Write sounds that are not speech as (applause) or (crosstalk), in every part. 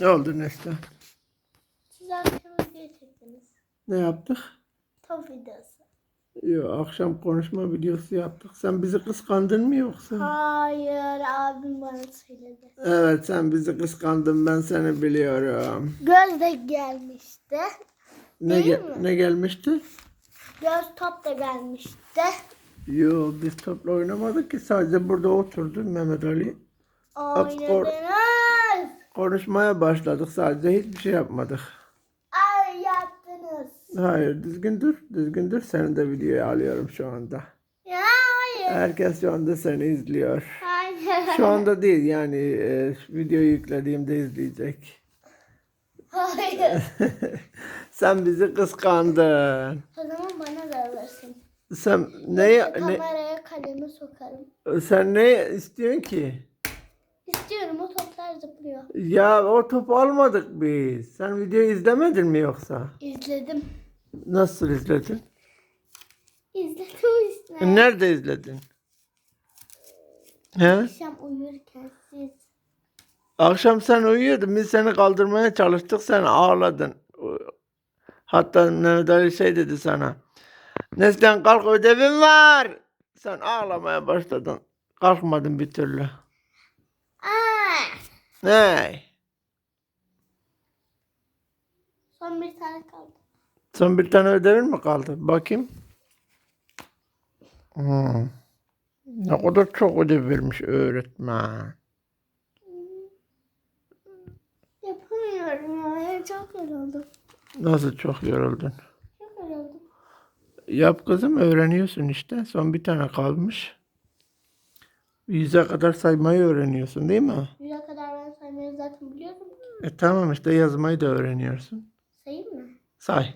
Ne oldu Neslihan? Siz akşam video çektiniz. Ne yaptık? Top videosu. Yo, akşam konuşma videosu yaptık. Sen bizi kıskandın mı yoksa? Hayır abim bana söyledi. Evet sen bizi kıskandın ben seni biliyorum. Göz de gelmişti. Ne, Değil ge- mi? ne gelmişti? Göz top da gelmişti. Yo biz topla oynamadık ki sadece burada oturdu Mehmet Ali. Oynadınız. Konuşmaya başladık sadece hiçbir şey yapmadık. Ay yaptınız. Hayır düzgün dur düzgün dur seni de videoya alıyorum şu anda. Ya hayır. Herkes şu anda seni izliyor. Hayır. Şu anda değil yani e, videoyu yüklediğimde izleyecek. Hayır. (laughs) Sen bizi kıskandın. O zaman bana da alırsın. Sen ne, ne Kameraya kalemi sokarım. sen ne istiyorsun ki? Zıplıyor. Ya o topu almadık biz. Sen videoyu izlemedin mi yoksa? İzledim. Nasıl izledin? İzledim işte. Nerede izledin? He? Akşam uyurken siz. Akşam sen uyuyordun. Biz seni kaldırmaya çalıştık. Sen ağladın. Hatta Mehmet Ali şey dedi sana. Neslihan kalk ödevin var. Sen ağlamaya başladın. Kalkmadın bir türlü. Aa, Ne? son bir tane kaldı. Son bir tane ödevin mi kaldı? Bakayım. Hmm. Ne kadar çok ödev vermiş öğretmen. Yapamıyorum ya. Çok yoruldum. Nasıl çok yoruldun? Çok yoruldum. Yap kızım öğreniyorsun işte. Son bir tane kalmış. Yüze kadar saymayı öğreniyorsun değil mi? Ben saymayı zaten biliyorum. E tamam işte yazmayı da öğreniyorsun. Sayayım mı? Say.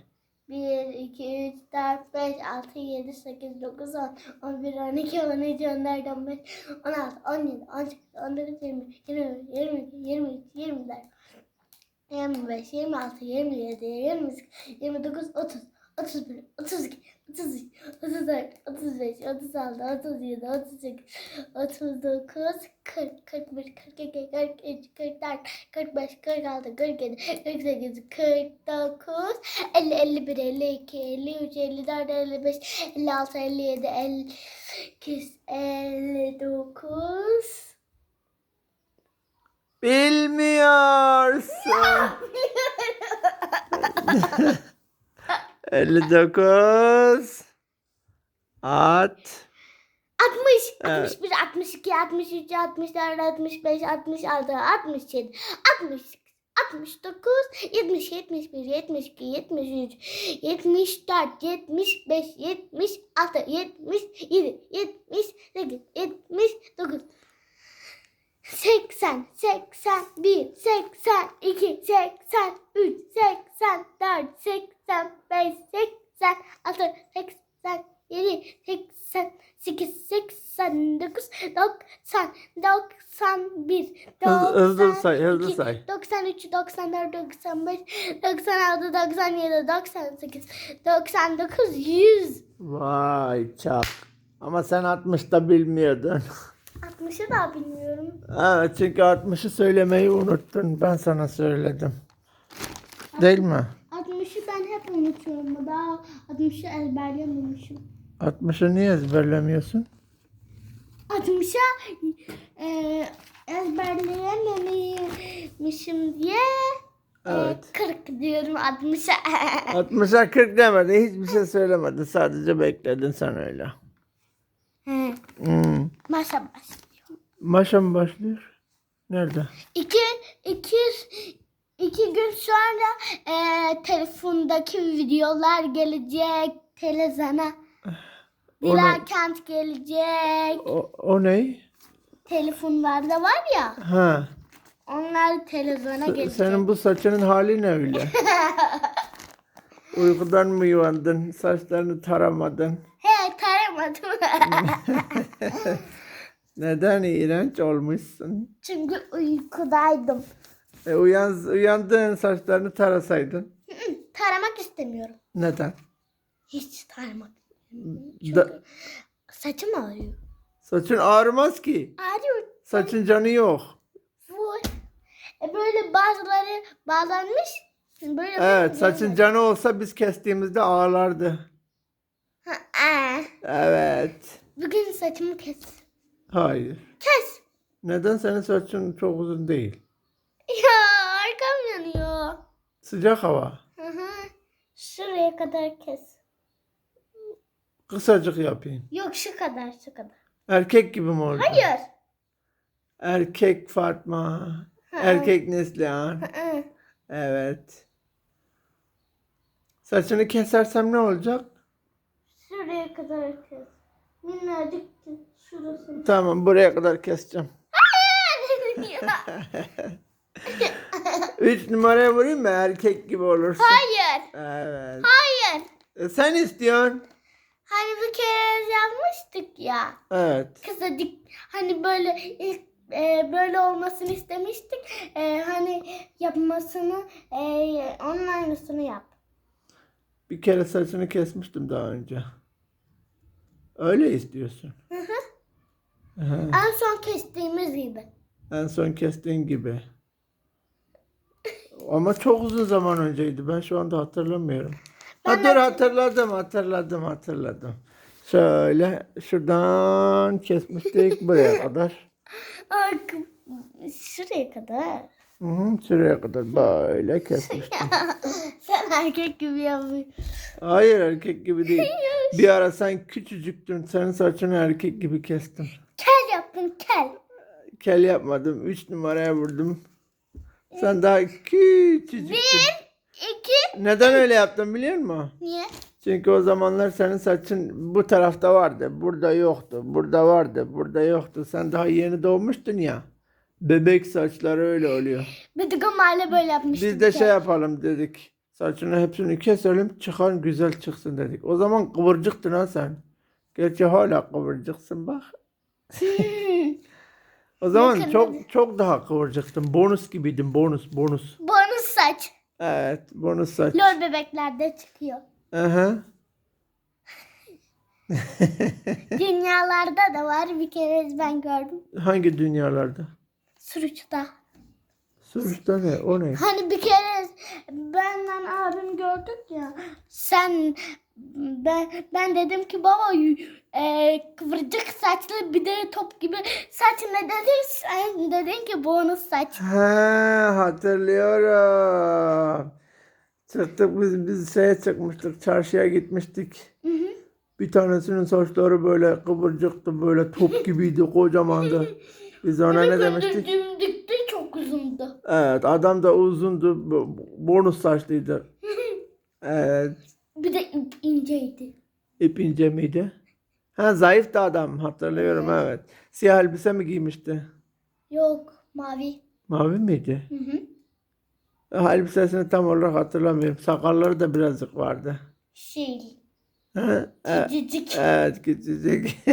1, 2, 3, 4, 5, 6, 7, 8, 9, 10, 11, 12, 13, 14, 15, 16, 17, 18, 19, 20, 21, 22, 23, 24, 25, 26, 27, 28, 29, 30, 31, 32, 33, 34, 35, 36, 37, 38, 39, 40, 41, 42, 43, 44, 45, 46, 47, 48, 49, 50, 51, 52, 53, 54, 55, 56, 57, 58, 59. Bilmiyorsun. (laughs) (laughs) 59 At 60, Evet. 61, 62, 63, 64, 65, 66, 67, 68, 69, 70, 71, 72, 73, 74, 75, 76, 77, 78, 79, 80, 81, 82, 83, 84, 85, 86, 87, 88, 89, 90, 91, Hızlı- hızlı say, hızlı 92, say. 93, 94, 95, 96, 97, 98, 99, 100. Vay çak. Ama sen 60'da bilmiyordun. 60'ı da bilmiyorum. Evet çünkü 60'ı söylemeyi unuttun. Ben sana söyledim. Değil mi? 60'ı ben hep unutuyorum. Daha 60'ı ezberlememişim. 60'ı niye ezberlemiyorsun? 60'a e, ezberleyememişim diye e, Evet. 40 diyorum 60'a. 60'a 40 demedin. Hiçbir şey söylemedin. Sadece bekledin sen öyle. He, Hmm. Maşa başlıyor. Maşa mı başlıyor? Nerede? İki, iki, iki gün sonra e, telefondaki videolar gelecek. Televizyona. O ne? Dilakent gelecek. O, o ne? Telefonlarda var ya. Ha. Onlar televizyona gelecek. Senin bu saçının hali ne öyle? (laughs) Uykudan mı uyandın? Saçlarını taramadın. He taramadım. (laughs) Neden iğrenç olmuşsun? Çünkü uykudaydım. E, uyan, uyandın saçlarını tarasaydın. (clears throat) Taramak istemiyorum. Neden? Hiç taramak istemiyorum. Çünkü Da- saçım ağrıyor. saçın ağrımaz ki. Ağrıyor. Saçın canı yok. Bu E böyle bazıları bağlanmış. Böyle Evet saçın canı olsa biz kestiğimizde ağlardı. Ha, aa. Evet. Bugün saçımı kes. Hayır. Kes. Neden senin saçın çok uzun değil? Sıcak hava. Hı hı. Şuraya kadar kes. Kısacık yapayım. Yok şu kadar şu kadar. Erkek gibi mi oldu? Hayır. Erkek Fatma. Ha. Erkek Neslihan. Hı hı. Evet. Saçını kesersem ne olacak? Şuraya kadar kes. Minnacık kes. Şurası. Tamam buraya kadar keseceğim. Ya. (laughs) (laughs) Üç numaraya vurayım mı? Erkek gibi olursun. Hayır. Evet. Hayır. E, sen istiyorsun. Hani bir kere yapmıştık ya. Evet. Kısacık hani böyle ilk e, böyle olmasını istemiştik. E, hani yapmasını e, onun aynısını yap. Bir kere saçını kesmiştim daha önce. Öyle istiyorsun. Hı hı. Aha. En son kestiğimiz gibi. En son kestiğin gibi. Ama çok uzun zaman önceydi. Ben şu anda hatırlamıyorum. Ha, dur hatırladım, hatırladım, hatırladım. Şöyle şuradan kesmiştik buraya (laughs) kadar. Bak şuraya kadar. Hı hı, şuraya kadar böyle kesmiştim. (laughs) Sen erkek gibi yapıyorsun. Hayır erkek gibi değil. (laughs) Bir ara sen küçücüktün. Senin saçını erkek gibi kestim. Kel yaptın kel. Kel yapmadım. Üç numaraya vurdum. Sen daha küçücüktün. İki. Neden öyle yaptım biliyor musun? Niye? Çünkü o zamanlar senin saçın bu tarafta vardı. Burada yoktu. Burada vardı. Burada yoktu. Sen daha yeni doğmuştun ya. Bebek saçları öyle oluyor. Bir de mahalle böyle yapmıştık. Biz de şey yapalım dedik. Saçını hepsini keselim çıkan güzel çıksın dedik. O zaman kıvırcıktın ha sen. Gerçi hala kıvırcıksın bak. (laughs) O zaman Yakın çok çok daha kıvırcıktın. Bonus gibiydin bonus bonus. Bonus saç. Evet bonus saç. Lol bebeklerde çıkıyor. Aha. (laughs) Dünyalarda da var. Bir kere ben gördüm. Hangi dünyalarda? Suruçta. Sonuçta ne? O ne? Hani bir kere benden abim gördük ya. Sen ben ben dedim ki baba e, kıvırcık saçlı bir de top gibi saç ne dedin? Sen dedin ki bonus saç. Ha hatırlıyorum. Çıktık biz biz şeye çıkmıştık. Çarşıya gitmiştik. Hı hı. Bir tanesinin saçları böyle kıvırcıktı. Böyle top gibiydi. Kocamandı. Biz ona ne demiştik? Evet adam da uzundu. Bonus saçlıydı. (laughs) Evet. Bir de ip inceydi. İp ince miydi? Ha zayıftı adam. Hatırlıyorum evet. Siyah elbise mi giymişti? Yok mavi. Mavi miydi? Hı hı. Ha, elbisesini tam olarak hatırlamıyorum. Sakalları da birazcık vardı. Şey. Ha, e- Cicik. evet küçücük. (laughs)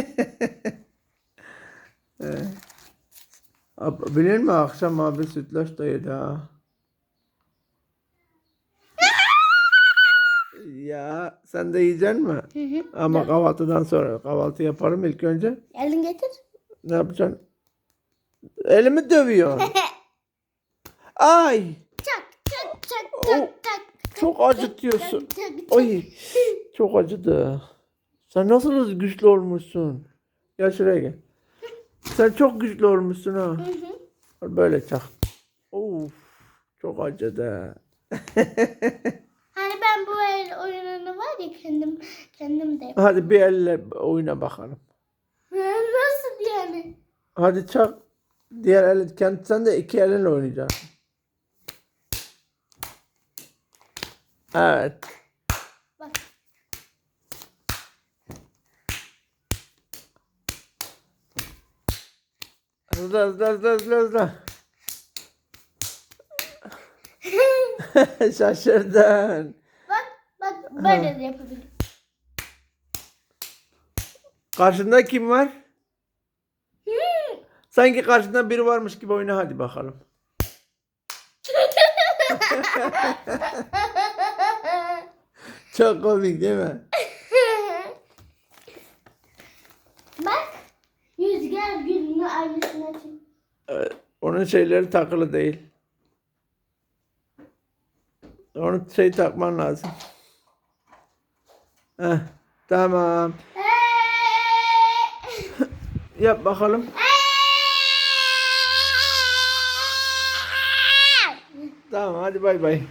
evet. Ab- Bilir mi akşam abi sütlaç da yedi ha. (laughs) ya sen de yiyecek mi? Hı hı. Ama kahvaltıdan sonra kahvaltı yaparım ilk önce. Elin getir. Ne yapacaksın? Elimi dövüyor. (laughs) Ay Çak çak çak çak çak. çok acıtıyorsun. Çak, çak, çak. Oy çok acıdı. Sen nasıl güçlü olmuşsun? Gel şuraya gel. Sen çok güçlü olmuşsun ha. Hı hı. Böyle çak. Of çok acıdı. (laughs) Hani ben bu el oyununu var ya kendim kendim de. Hadi bir elle oyna bakalım. Nasıl yani? Hadi çak. Diğer elle kendi sen de iki elinle oynayacaksın. Evet. Hızlı hızlı hızlı hızlı hızlı. (laughs) Şaşırdın. Bak bak böyle de yapabilirim. Karşında kim var? Sanki karşında biri varmış gibi oyna hadi bakalım. (laughs) (laughs) Çok komik değil mi? Onun şeyleri takılı değil. Onu şey takman lazım. Heh, tamam. (laughs) Yap bakalım. tamam hadi bay bay.